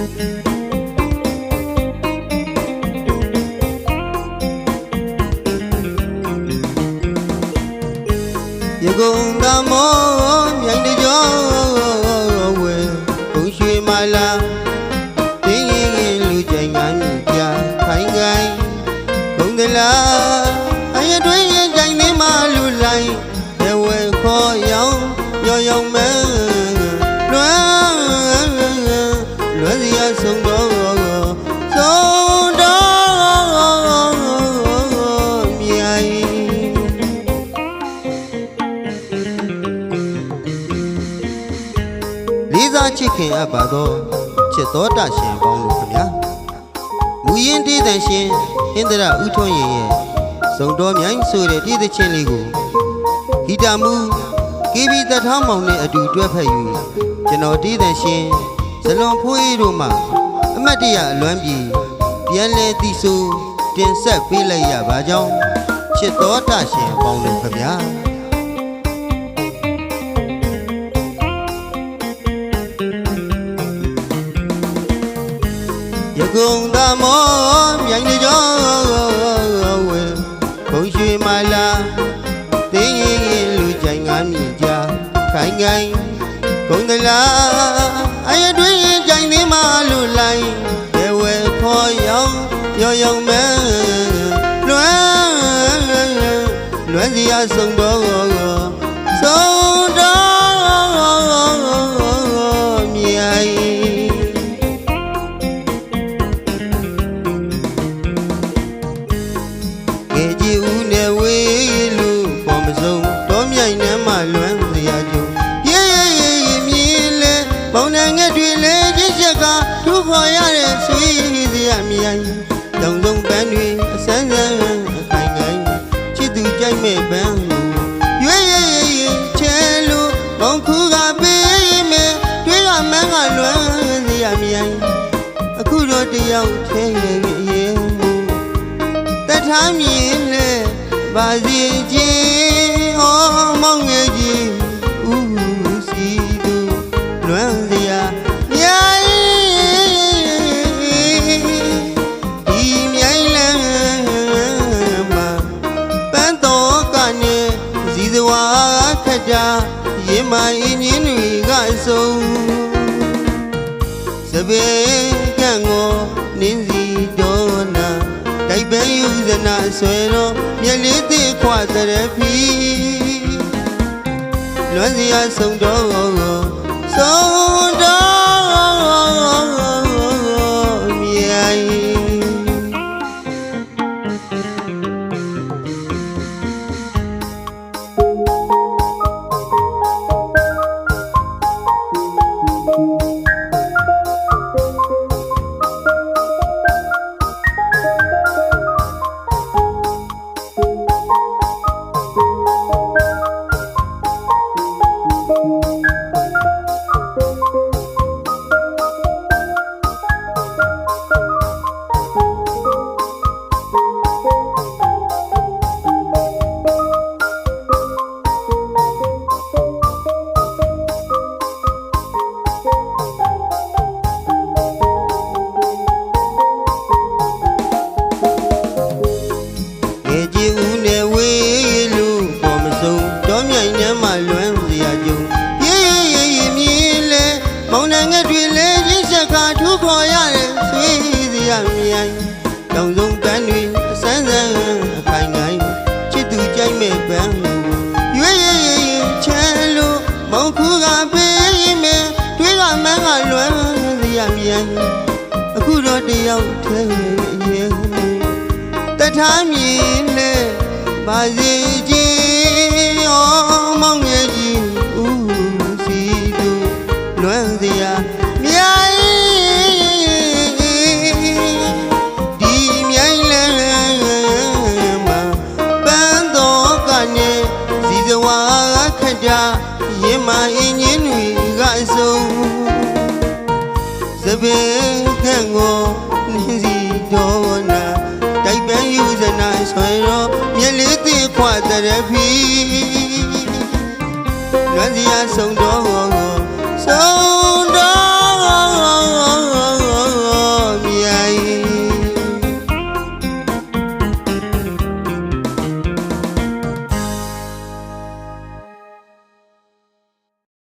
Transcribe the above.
ရကုန်ကမောမြိုင်တကြော လေးစားချစ်ခင်အပ်ပါသောချစ်တော်တရှင်ပေါင်းလို့ခင်ဗျာမူရင်တေးတန်ရှင်ဟင်္ဒရဥထွန်းရင်ရဲ့စုံတော်မြိုင်ဆိုတဲ့တေးသချင်းလေးကိုဂီတမူကေဘီတထားမောင်နဲ့အတူတွဲဖက်ယူကျွန်တော်တေးတန်ရှင်ဇလွန်ဖိုးအေးတို့မှအမတ်တရအလွမ်းပြေပြန်လဲတီဆိုတင်ဆက်ပေးလိုက်ရပါကြောင်းချစ်တော်တရှင်ပေါင်းလို့ခင်ဗျာ ရကုန်သမောမြိုင်တကြောဝဲဘုံရွှေမလာတင်းရင်ရင်လူကြိုင်ငါမြည်ကြခိုင်ခိုင်ဂုံတလားအရတွင်ရင်ကြိုင်နေမှလူလိုက်ရဲဝဲခေါ်ရောင်ရောင်ရောင်မဲလွမ်းလွမ်းစီရဆုံးတော့ဆုံး ချစ်သူကြိုက်မဲ့ပန်းရွေးရေးရေးရေးချဲလို့ဘောင်ခုကပေးမယ်တွေးကမန်းကလွမ်းစရာမြိုင်အခုတော့တယောက်သေးရဲ့ရဲ့တထားမြင်လဲပါစီချင်းဟောမောင်ငယ်ကြီးဦး ရင်မအင်းကြီးတွေကဆုံးစပယ်ကံကိုနင်းစီဒေါနာတိုက်ပန်းယူဇနာဆွဲတော့မျက်လေးသေးခွာတဲ့ဖီလွမ်းစီရဆုံးတော့ဆုံးတော့ တောင်စုံပန်းတွေအစမ်းစမ်းအခိုင်ခိုင်ချစ်သူကြိုက်မဲ့ပန်းရွေးရေးရေးရေးချဲလို့မောင်ခုကပေးမယ်တွေးကမန်းကလွမ်းစရာမြိုင်အခုတော့တယောက်သေးရဲ့တထားမြင်လဲပါစီကြီး စပယ်ကံကိုနင်းစီတော်နာတိုက်ပန်းယူဇနာဆွဲတော့မျက်လေးသေးခွာတဲ့ဖီလွမ်းစီရဆုံးတော့